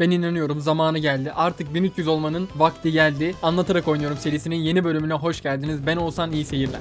Ben inanıyorum zamanı geldi. Artık 1300 olmanın vakti geldi. Anlatarak oynuyorum serisinin yeni bölümüne hoş geldiniz. Ben Oğuzhan iyi seyirler.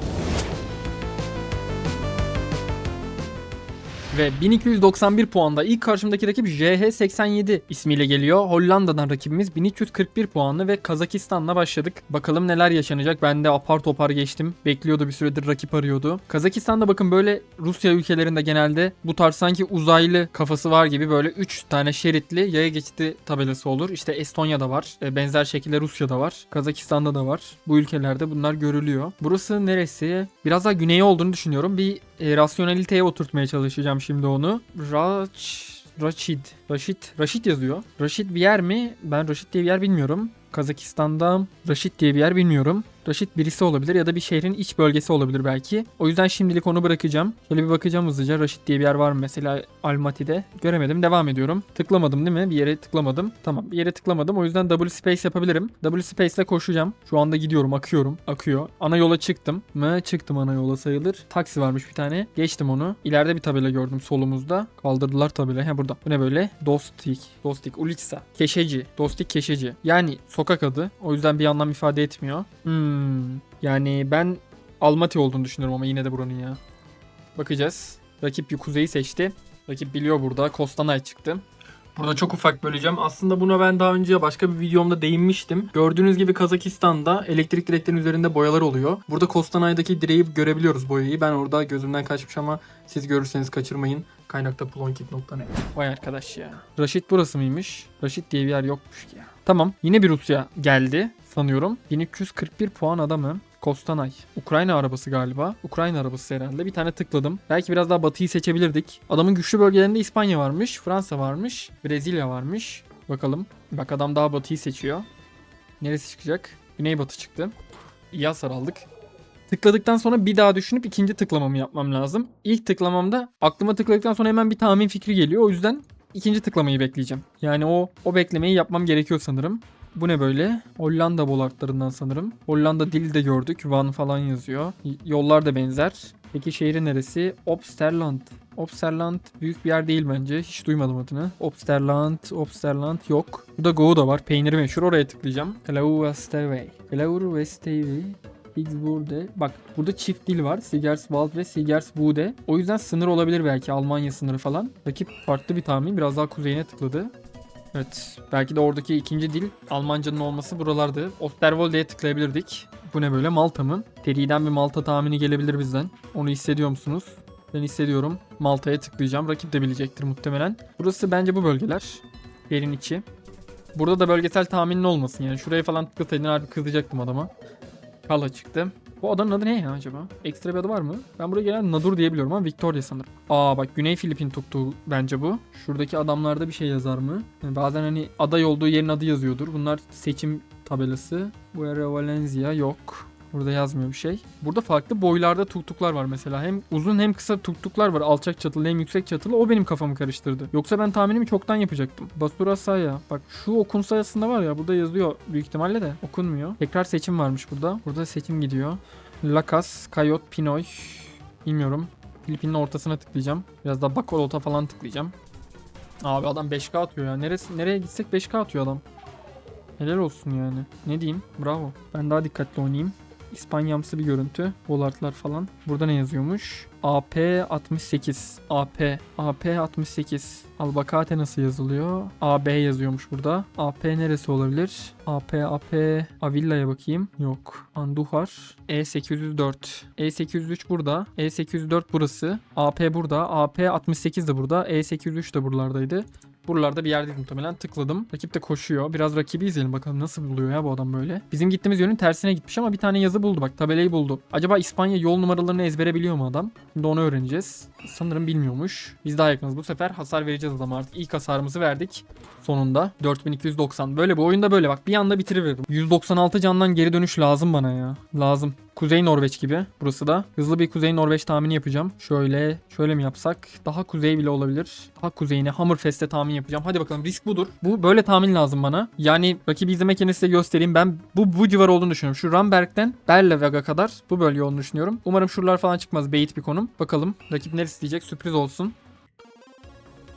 Ve 1291 puanda ilk karşımdaki rakip JH87 ismiyle geliyor. Hollanda'dan rakibimiz 1341 puanlı ve Kazakistan'la başladık. Bakalım neler yaşanacak. Ben de apar topar geçtim. Bekliyordu bir süredir rakip arıyordu. Kazakistan'da bakın böyle Rusya ülkelerinde genelde bu tarz sanki uzaylı kafası var gibi böyle 3 tane şeritli yaya geçidi tabelası olur. İşte Estonya'da var. E, Benzer şekilde Rusya'da var. Kazakistan'da da var. Bu ülkelerde bunlar görülüyor. Burası neresi? Biraz daha güneye olduğunu düşünüyorum. Bir e, rasyoneliteye oturtmaya çalışacağım şimdi onu. Raç... Raşid. Raşid. Raşid yazıyor. Raşid bir yer mi? Ben Raşid diye bir yer bilmiyorum. Kazakistan'da Raşid diye bir yer bilmiyorum. Raşid birisi olabilir ya da bir şehrin iç bölgesi olabilir belki. O yüzden şimdilik onu bırakacağım. Şöyle bir bakacağım hızlıca. Raşid diye bir yer var mı mesela Almaty'de? Göremedim. Devam ediyorum. Tıklamadım değil mi? Bir yere tıklamadım. Tamam bir yere tıklamadım. O yüzden double space yapabilirim. Double space ile koşacağım. Şu anda gidiyorum. Akıyorum. Akıyor. Ana yola çıktım mı? Çıktım ana yola sayılır. Taksi varmış bir tane. Geçtim onu. İleride bir tabela gördüm solumuzda. Kaldırdılar tabela. Ha burada. Bu ne böyle? Dostik. Dostik. Ulitsa. Keşeci. Dostik Keşeci. Yani sokak adı. O yüzden bir anlam ifade etmiyor. Hmm. Yani ben Almaty olduğunu düşünüyorum ama yine de buranın ya. Bakacağız. Rakip bir kuzeyi seçti. Rakip biliyor burada. Kostanay çıktı. Burada çok ufak böleceğim. Aslında buna ben daha önce başka bir videomda değinmiştim. Gördüğünüz gibi Kazakistan'da elektrik direklerin üzerinde boyalar oluyor. Burada Kostanay'daki direği görebiliyoruz boyayı. Ben orada gözümden kaçmış ama siz görürseniz kaçırmayın. Kaynakta plonkit.net. Vay arkadaş ya. Raşit burası mıymış? Raşit diye bir yer yokmuş ki ya. Tamam. Yine bir Rusya geldi sanıyorum. 1341 puan adamı. Kostanay. Ukrayna arabası galiba. Ukrayna arabası herhalde. Bir tane tıkladım. Belki biraz daha batıyı seçebilirdik. Adamın güçlü bölgelerinde İspanya varmış. Fransa varmış. Brezilya varmış. Bakalım. Bak adam daha batıyı seçiyor. Neresi çıkacak? Güneybatı çıktı. İyi hasar aldık. Tıkladıktan sonra bir daha düşünüp ikinci tıklamamı yapmam lazım. İlk tıklamamda aklıma tıkladıktan sonra hemen bir tahmin fikri geliyor. O yüzden ikinci tıklamayı bekleyeceğim. Yani o o beklemeyi yapmam gerekiyor sanırım. Bu ne böyle? Hollanda bolartlarından sanırım. Hollanda dili de gördük. Van falan yazıyor. Yollar da benzer. Peki şehri neresi? Opsterland. Opsterland büyük bir yer değil bence. Hiç duymadım adını. Opsterland, Opsterland yok. Bu da Gouda var. Peyniri meşhur. Oraya tıklayacağım. Klaur Westerwey. Klaur Westerwey. Higgsburg'de. Bak burada çift dil var. Sigerswald ve Sigersbude. O yüzden sınır olabilir belki. Almanya sınırı falan. Rakip farklı bir tahmin. Biraz daha kuzeyine tıkladı. Evet. Belki de oradaki ikinci dil Almancanın olması buralardı. Osterwolde'ye tıklayabilirdik. Bu ne böyle? Malta mı? Teriden bir Malta tahmini gelebilir bizden. Onu hissediyor musunuz? Ben hissediyorum. Malta'ya tıklayacağım. Rakip de bilecektir muhtemelen. Burası bence bu bölgeler. Yerin içi. Burada da bölgesel tahminin olmasın yani. Şuraya falan tıklasaydın harbi kızacaktım adama. Kala çıktı. Bu adanın adı ne ya acaba? Ekstra bir adı var mı? Ben buraya gelen Nadur diye biliyorum ama Victoria sanırım. Aa bak Güney Filipin tuktuğu bence bu. Şuradaki adamlarda bir şey yazar mı? Yani bazen hani aday olduğu yerin adı yazıyordur. Bunlar seçim tabelası. Buera Valencia yok. Burada yazmıyor bir şey. Burada farklı boylarda tuktuklar var mesela. Hem uzun hem kısa tuktuklar var. Alçak çatılı hem yüksek çatılı. O benim kafamı karıştırdı. Yoksa ben tahminimi çoktan yapacaktım. Basura Saya. Bak şu okunsa aslında var ya burada yazıyor büyük ihtimalle de okunmuyor. Tekrar seçim varmış burada. Burada seçim gidiyor. Lakas, Kayot, Pinoy. Bilmiyorum. Filipin'in ortasına tıklayacağım. Biraz daha Bakolot'a falan tıklayacağım. Abi adam 5K atıyor ya. Neresi, nereye gitsek 5K atıyor adam. Helal olsun yani. Ne diyeyim? Bravo. Ben daha dikkatli oynayayım. İspanyamsı bir görüntü. Bolartlar falan. Burada ne yazıyormuş? AP 68. AP. AP 68. Albacate nasıl yazılıyor? AB yazıyormuş burada. AP neresi olabilir? AP AP Avilla'ya bakayım. Yok. Anduhar. E804. E803 burada. E804 burası. AP burada. AP 68 de burada. E803 de buralardaydı. Buralarda bir yerde muhtemelen tıkladım. Rakip de koşuyor. Biraz rakibi izleyelim bakalım nasıl buluyor ya bu adam böyle. Bizim gittiğimiz yönün tersine gitmiş ama bir tane yazı buldu bak tabelayı buldu. Acaba İspanya yol numaralarını ezbere biliyor mu adam? Şimdi onu öğreneceğiz. Sanırım bilmiyormuş. Biz daha yakınız. Bu sefer hasar vereceğiz adama artık. İlk hasarımızı verdik. Sonunda 4290. Böyle bu oyunda böyle bak bir anda bitiriverirdim. 196 candan geri dönüş lazım bana ya. Lazım. Kuzey Norveç gibi burası da. Hızlı bir Kuzey Norveç tahmini yapacağım. Şöyle, şöyle mi yapsak? Daha kuzey bile olabilir. Daha kuzeyine Hammerfest'te tahmin yapacağım. Hadi bakalım risk budur. Bu böyle tahmin lazım bana. Yani rakibi izlemek size göstereyim. Ben bu bu civar olduğunu düşünüyorum. Şu Ramberg'den Berleveg'a kadar bu bölge olduğunu düşünüyorum. Umarım şuralar falan çıkmaz. Bait bir konum. Bakalım rakip neresi diyecek sürpriz olsun.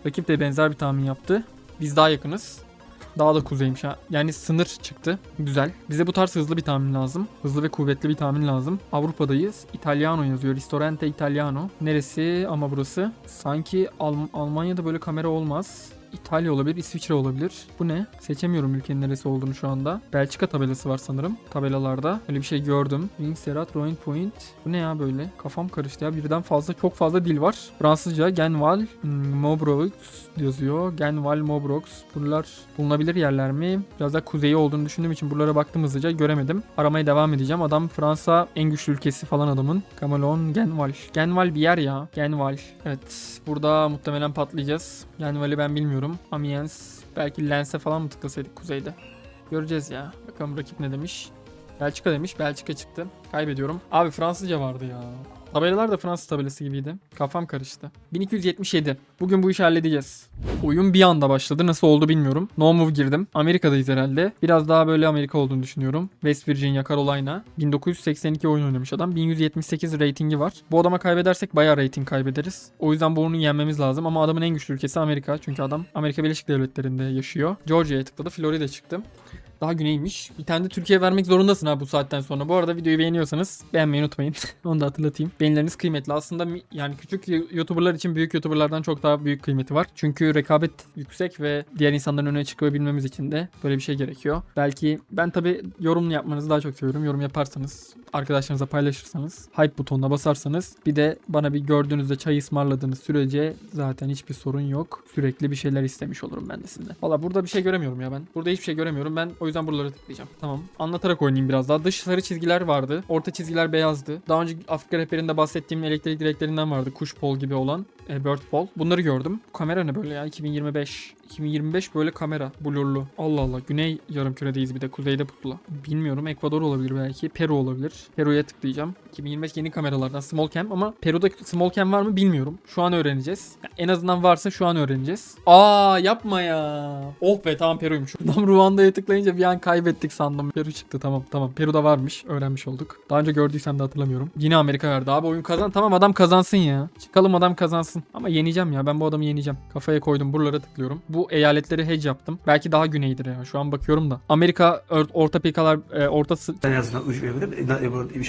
Rakip de benzer bir tahmin yaptı. Biz daha yakınız. Daha da kuzeymiş ha. Yani sınır çıktı. Güzel. Bize bu tarz hızlı bir tahmin lazım. Hızlı ve kuvvetli bir tahmin lazım. Avrupa'dayız. Italiano yazıyor. Ristorante Italiano. Neresi ama burası? Sanki Alm- Almanya'da böyle kamera olmaz. İtalya olabilir, İsviçre olabilir. Bu ne? Seçemiyorum ülkenin neresi olduğunu şu anda. Belçika tabelası var sanırım tabelalarda. Öyle bir şey gördüm. Wingserat, Roin Point. Bu ne ya böyle? Kafam karıştı ya. Birden fazla, çok fazla dil var. Fransızca Genval, hmm, Mobrox yazıyor. Genval, Mobrox. Buralar bulunabilir yerler mi? Biraz da kuzeyi olduğunu düşündüğüm için buralara baktım hızlıca göremedim. Aramaya devam edeceğim. Adam Fransa en güçlü ülkesi falan adamın. Camelon, Genval. Genval bir yer ya. Genval. Evet. Burada muhtemelen patlayacağız. Genval'i ben bilmiyorum. Amiens. Belki Lens'e falan mı tıklasaydık kuzeyde? Göreceğiz ya. Bakalım rakip ne demiş. Belçika demiş. Belçika çıktı. Kaybediyorum. Abi Fransızca vardı ya. Tabelalar da Fransız tabelası gibiydi. Kafam karıştı. 1277. Bugün bu işi halledeceğiz. Oyun bir anda başladı. Nasıl oldu bilmiyorum. No move girdim. Amerika'dayız herhalde. Biraz daha böyle Amerika olduğunu düşünüyorum. West Virginia, Carolina. 1982 oyun oynamış adam. 1178 ratingi var. Bu adama kaybedersek bayağı rating kaybederiz. O yüzden bu oyunu yenmemiz lazım. Ama adamın en güçlü ülkesi Amerika. Çünkü adam Amerika Birleşik Devletleri'nde yaşıyor. Georgia'ya tıkladı. Florida çıktı. Daha güneymiş. Bir tane de Türkiye vermek zorundasın ha bu saatten sonra. Bu arada videoyu beğeniyorsanız beğenmeyi unutmayın. Onu da hatırlatayım. Beğenileriniz kıymetli. Aslında yani küçük YouTuber'lar için büyük YouTuber'lardan çok daha büyük kıymeti var. Çünkü rekabet yüksek ve diğer insanların önüne çıkabilmemiz için de böyle bir şey gerekiyor. Belki ben tabi yorum yapmanızı daha çok seviyorum. Yorum yaparsanız, arkadaşlarınıza paylaşırsanız, hype butonuna basarsanız bir de bana bir gördüğünüzde çay ısmarladığınız sürece zaten hiçbir sorun yok. Sürekli bir şeyler istemiş olurum ben de sizden. Valla burada bir şey göremiyorum ya ben. Burada hiçbir şey göremiyorum. Ben o yüzden buralara tıklayacağım. Tamam. Anlatarak oynayayım biraz daha. Dış sarı çizgiler vardı. Orta çizgiler beyazdı. Daha önce Afrika rehberinde bahsettiğim elektrik direklerinden vardı. Kuş pol gibi olan. E, bird pol. Bunları gördüm. Kamera ne böyle ya? 2025. 2025 böyle kamera. Blurlu. Allah Allah. Güney yarımküredeyiz bir de. Kuzeyde putula. Bilmiyorum. Ekvador olabilir belki. Peru olabilir. Peru'ya tıklayacağım. 2025 yeni kameralardan small cam ama Peru'da small cam var mı bilmiyorum. Şu an öğreneceğiz. Ya en azından varsa şu an öğreneceğiz. Aa yapma ya. Oh be tamam Peru'ymuş. Adam Ruanda'ya tıklayınca bir an kaybettik sandım. Peru çıktı tamam tamam. Peru'da varmış. Öğrenmiş olduk. Daha önce gördüysem de hatırlamıyorum. Yine Amerika verdi. Abi oyun kazan. Tamam adam kazansın ya. Çıkalım adam kazansın. Ama yeneceğim ya. Ben bu adamı yeneceğim. Kafaya koydum. Buralara tıklıyorum. Bu eyaletleri hedge yaptım. Belki daha güneydir ya. Şu an bakıyorum da. Amerika or- orta pikalar e, orta sı- en azından uç ve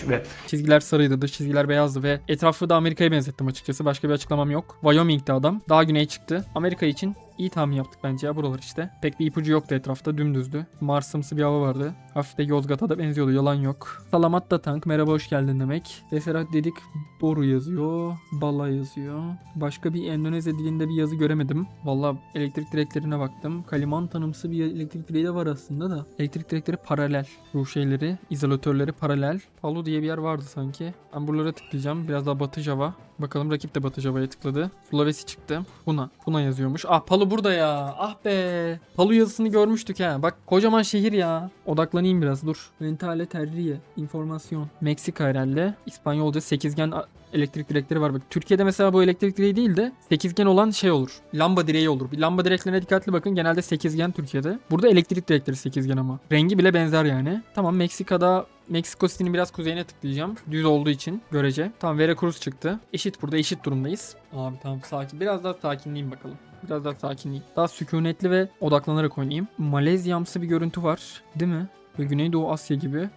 ve Çizgiler sarıydı, dış çizgiler beyazdı ve etrafı da Amerika'ya benzettim açıkçası. Başka bir açıklamam yok. Wyoming'de adam. Daha güney çıktı. Amerika için iyi tahmin yaptık bence ya buralar işte. Pek bir ipucu yoktu etrafta dümdüzdü. Marsımsı bir hava vardı. Hafif de Yozgat'a da benziyordu yalan yok. Salamat da tank merhaba hoş geldin demek. Deserat dedik boru yazıyor. Bala yazıyor. Başka bir Endonezya dilinde bir yazı göremedim. Valla elektrik direklerine baktım. Kalimantanımsı bir elektrik direği de var aslında da. Elektrik direkleri paralel. Ruh şeyleri, izolatörleri paralel. Palu diye bir yer vardı sanki. Ben buralara tıklayacağım. Biraz daha Batı Java. Bakalım rakip de Batı Java'ya tıkladı. Sulawesi çıktı. Buna. Buna yazıyormuş. Ah Palu burada ya. Ah be. Palu yazısını görmüştük ha. Bak kocaman şehir ya. Odaklanayım biraz dur. Mentale terriye. Informasyon. Meksika herhalde. İspanyolca sekizgen elektrik direkleri var. Bak Türkiye'de mesela bu elektrik direği değil de sekizgen olan şey olur. Lamba direği olur. Bir lamba direklerine dikkatli bakın. Genelde sekizgen Türkiye'de. Burada elektrik direkleri sekizgen ama. Rengi bile benzer yani. Tamam Meksika'da Meksiko City'nin biraz kuzeyine tıklayacağım. Düz olduğu için görece. Tamam Veracruz çıktı. Eşit burada eşit durumdayız. Abi tamam sakin. Biraz daha sakinleyeyim bakalım. Biraz daha sakinleyeyim. Daha sükunetli ve odaklanarak oynayayım. Malezyamsı bir görüntü var. Değil mi? Ve Güneydoğu Asya gibi.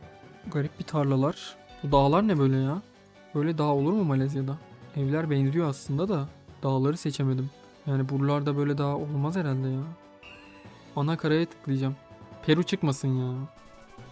Garip bir tarlalar. Bu dağlar ne böyle ya? Böyle dağ olur mu Malezya'da? Evler benziyor aslında da. Dağları seçemedim. Yani buralarda böyle dağ olmaz herhalde ya. Ana karaya tıklayacağım. Peru çıkmasın ya.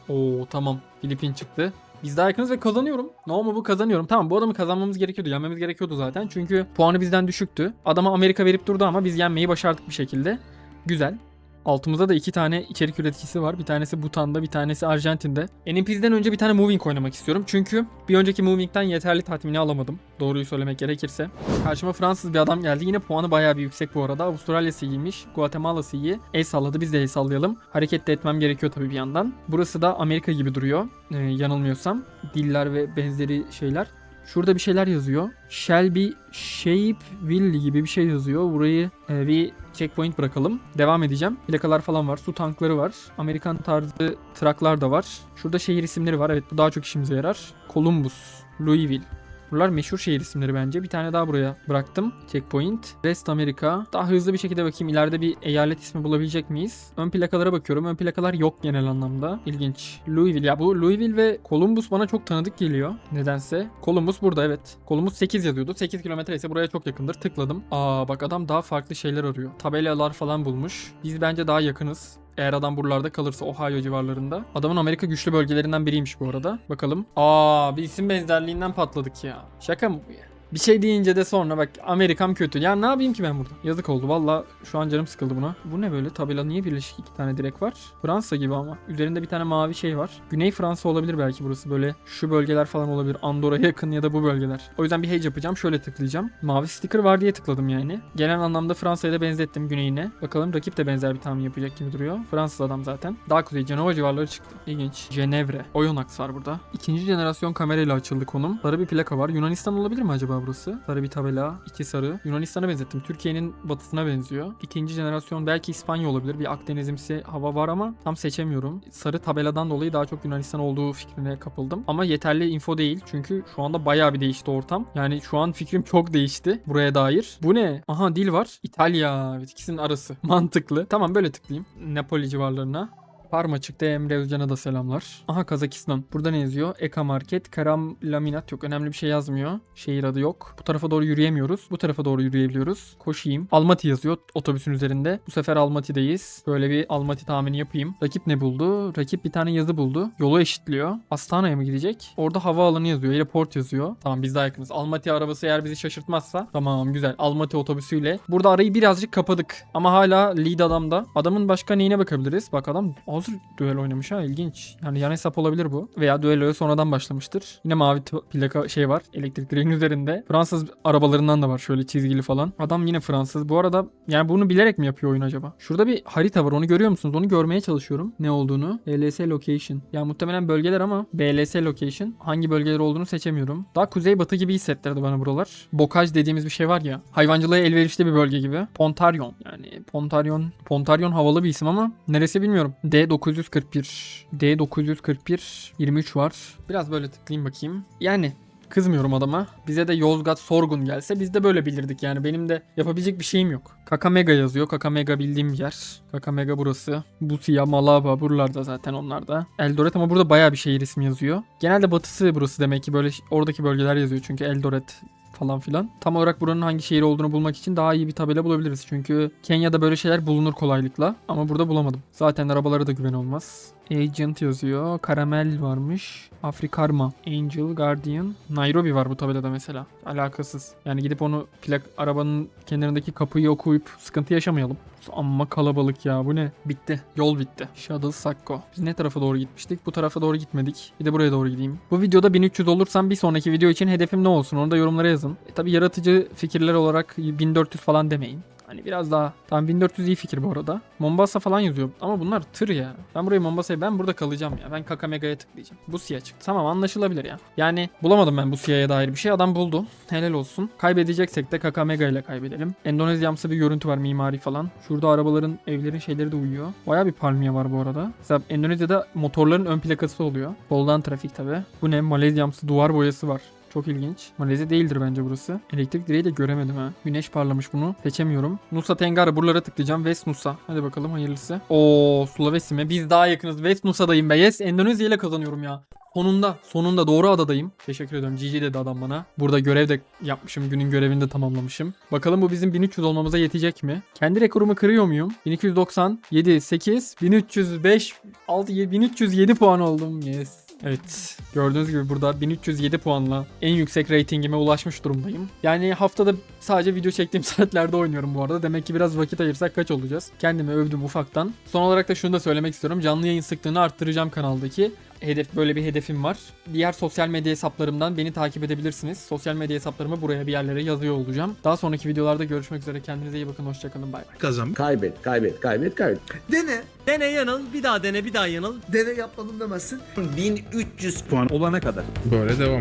Oo tamam. Filipin çıktı. Biz daha yakınız ve kazanıyorum. Ne mu bu kazanıyorum. Tamam bu adamı kazanmamız gerekiyordu. Yenmemiz gerekiyordu zaten. Çünkü puanı bizden düşüktü. Adama Amerika verip durdu ama biz yenmeyi başardık bir şekilde. Güzel. Altımızda da iki tane içerik üreticisi var. Bir tanesi Bhutan'da, bir tanesi Arjantin'de. NMP'den önce bir tane Moving oynamak istiyorum. Çünkü bir önceki Moving'den yeterli tatmini alamadım. Doğruyu söylemek gerekirse. Karşıma Fransız bir adam geldi. Yine puanı bayağı bir yüksek bu arada. Avustralya'sı iyiymiş. Guatemala'sı iyi. El salladı. Biz de el sallayalım. Hareket de etmem gerekiyor tabii bir yandan. Burası da Amerika gibi duruyor. Ee, yanılmıyorsam. Diller ve benzeri şeyler. Şurada bir şeyler yazıyor. Shelby Shapeville gibi bir şey yazıyor. Burayı e, bir checkpoint bırakalım. Devam edeceğim. Plakalar falan var. Su tankları var. Amerikan tarzı traklar da var. Şurada şehir isimleri var. Evet bu daha çok işimize yarar. Columbus, Louisville. Buralar meşhur şehir isimleri bence. Bir tane daha buraya bıraktım. Checkpoint. Rest Amerika. Daha hızlı bir şekilde bakayım. ileride bir eyalet ismi bulabilecek miyiz? Ön plakalara bakıyorum. Ön plakalar yok genel anlamda. İlginç. Louisville. Ya bu Louisville ve Columbus bana çok tanıdık geliyor. Nedense. Columbus burada evet. Columbus 8 yazıyordu. 8 kilometre ise buraya çok yakındır. Tıkladım. Aa bak adam daha farklı şeyler arıyor. Tabelalar falan bulmuş. Biz bence daha yakınız. Eğer adam buralarda kalırsa Ohio civarlarında. Adamın Amerika güçlü bölgelerinden biriymiş bu arada. Bakalım. Aa bir isim benzerliğinden patladık ya. Şaka mı bu ya? Bir şey deyince de sonra bak Amerikam kötü. Ya ne yapayım ki ben burada? Yazık oldu. Valla şu an canım sıkıldı buna. Bu ne böyle? Tabela niye birleşik iki tane direk var? Fransa gibi ama. Üzerinde bir tane mavi şey var. Güney Fransa olabilir belki burası. Böyle şu bölgeler falan olabilir. Andorra'ya yakın ya da bu bölgeler. O yüzden bir hedge yapacağım. Şöyle tıklayacağım. Mavi sticker var diye tıkladım yani. Genel anlamda Fransa'ya da benzettim güneyine. Bakalım rakip de benzer bir tahmin yapacak gibi duruyor. Fransız adam zaten. Daha kuzey Cenova civarları çıktı. İlginç. Cenevre. Oyonaks var burada. İkinci jenerasyon kamerayla açıldı konum. Sarı bir plaka var. Yunanistan olabilir mi acaba burası? Sarı bir tabela. iki sarı. Yunanistan'a benzettim. Türkiye'nin batısına benziyor. İkinci jenerasyon belki İspanya olabilir. Bir Akdenizimsi hava var ama tam seçemiyorum. Sarı tabeladan dolayı daha çok Yunanistan olduğu fikrine kapıldım. Ama yeterli info değil. Çünkü şu anda bayağı bir değişti ortam. Yani şu an fikrim çok değişti buraya dair. Bu ne? Aha dil var. İtalya. Evet ikisinin arası. Mantıklı. Tamam böyle tıklayayım. Napoli civarlarına. Parma çıktı. Emre Özcan'a da selamlar. Aha Kazakistan. Burada ne yazıyor? Eka Market, Karam Laminat yok. Önemli bir şey yazmıyor. Şehir adı yok. Bu tarafa doğru yürüyemiyoruz. Bu tarafa doğru yürüyebiliyoruz. Koşayım. Almaty yazıyor otobüsün üzerinde. Bu sefer Almaty'deyiz. Böyle bir Almaty tahmini yapayım. Rakip ne buldu? Rakip bir tane yazı buldu. Yolu eşitliyor. Astana'ya mı gidecek? Orada havaalanı yazıyor. Airport yazıyor. Tamam biz daha yakınız. Almaty arabası eğer bizi şaşırtmazsa. Tamam güzel. Almaty otobüsüyle. Burada arayı birazcık kapadık. Ama hala lead adamda. Adamın başka neyine bakabiliriz? Bak adam az düel oynamış ha ilginç. Yani yan hesap olabilir bu. Veya düelloya sonradan başlamıştır. Yine mavi plaka şey var. Elektrik direğinin üzerinde. Fransız arabalarından da var şöyle çizgili falan. Adam yine Fransız. Bu arada yani bunu bilerek mi yapıyor oyun acaba? Şurada bir harita var onu görüyor musunuz? Onu görmeye çalışıyorum. Ne olduğunu. BLS location. Ya muhtemelen bölgeler ama BLS location. Hangi bölgeler olduğunu seçemiyorum. Daha kuzeybatı gibi hissettirdi bana buralar. Bokaj dediğimiz bir şey var ya. Hayvancılığa elverişli bir bölge gibi. Pontarion. Yani Pontarion. Pontarion havalı bir isim ama neresi bilmiyorum. D941. D941. 23 var. Biraz böyle tıklayayım bakayım. Yani Kızmıyorum adama. Bize de Yozgat Sorgun gelse biz de böyle bilirdik yani. Benim de yapabilecek bir şeyim yok. Kakamega yazıyor. Kakamega bildiğim yer. Kakamega burası. Busia, Malaba buralarda zaten onlar da. Eldoret ama burada bayağı bir şehir ismi yazıyor. Genelde batısı burası demek ki böyle oradaki bölgeler yazıyor çünkü Eldoret falan filan. Tam olarak buranın hangi şehir olduğunu bulmak için daha iyi bir tabela bulabiliriz. Çünkü Kenya'da böyle şeyler bulunur kolaylıkla ama burada bulamadım. Zaten arabalara da güven olmaz. Agent yazıyor. Karamel varmış. Afrikarma. Angel, Guardian. Nairobi var bu tabelada mesela. Alakasız. Yani gidip onu plak arabanın kenarındaki kapıyı okuyup sıkıntı yaşamayalım. Amma kalabalık ya bu ne? Bitti. Yol bitti. Shuttle Sakko. Biz ne tarafa doğru gitmiştik? Bu tarafa doğru gitmedik. Bir de buraya doğru gideyim. Bu videoda 1300 olursam bir sonraki video için hedefim ne olsun? Onu da yorumlara yazın. E tabi yaratıcı fikirler olarak 1400 falan demeyin. Hani biraz daha. Tamam 1400 iyi fikir bu arada. Mombasa falan yazıyor. Ama bunlar tır ya. Ben buraya Mombasa'ya ben burada kalacağım ya. Ben Kakamega'ya tıklayacağım. Bu siyah çıktı. Tamam anlaşılabilir ya. Yani bulamadım ben bu siyahya dair bir şey. Adam buldu. Helal olsun. Kaybedeceksek de Kakamega ile kaybedelim. Endonezyamsı bir görüntü var mimari falan. Şurada arabaların, evlerin şeyleri de uyuyor. Baya bir palmiye var bu arada. Mesela Endonezya'da motorların ön plakası oluyor. Soldan trafik tabi. Bu ne? Malezyamsı duvar boyası var. Çok ilginç. Malezya değildir bence burası. Elektrik direği de göremedim ha. Güneş parlamış bunu. Seçemiyorum. Nusa Tenggara buralara tıklayacağım. West Nusa. Hadi bakalım hayırlısı. Oo Sulawesi mi? Biz daha yakınız. West Nusa'dayım be. Yes Endonezya ile kazanıyorum ya. Sonunda, sonunda doğru adadayım. Teşekkür ediyorum. GG dedi adam bana. Burada görev de yapmışım. Günün görevini de tamamlamışım. Bakalım bu bizim 1300 olmamıza yetecek mi? Kendi rekorumu kırıyor muyum? 1290, 7, 8, 1305, 6, 1307 puan oldum. Yes. Evet. Gördüğünüz gibi burada 1307 puanla en yüksek reytingime ulaşmış durumdayım. Yani haftada sadece video çektiğim saatlerde oynuyorum bu arada. Demek ki biraz vakit ayırsak kaç olacağız? Kendimi övdüm ufaktan. Son olarak da şunu da söylemek istiyorum. Canlı yayın sıklığını arttıracağım kanaldaki. Hedef böyle bir hedefim var. Diğer sosyal medya hesaplarımdan beni takip edebilirsiniz. Sosyal medya hesaplarımı buraya bir yerlere yazıyor olacağım. Daha sonraki videolarda görüşmek üzere. Kendinize iyi bakın. Hoşçakalın. Bay bay. kazan. Kaybet, kaybet, kaybet, kaybet. Dene. Dene yanıl, bir daha dene, bir daha yanıl. Dene yapmadım demezsin. 1300 Puan olana kadar. Böyle devam.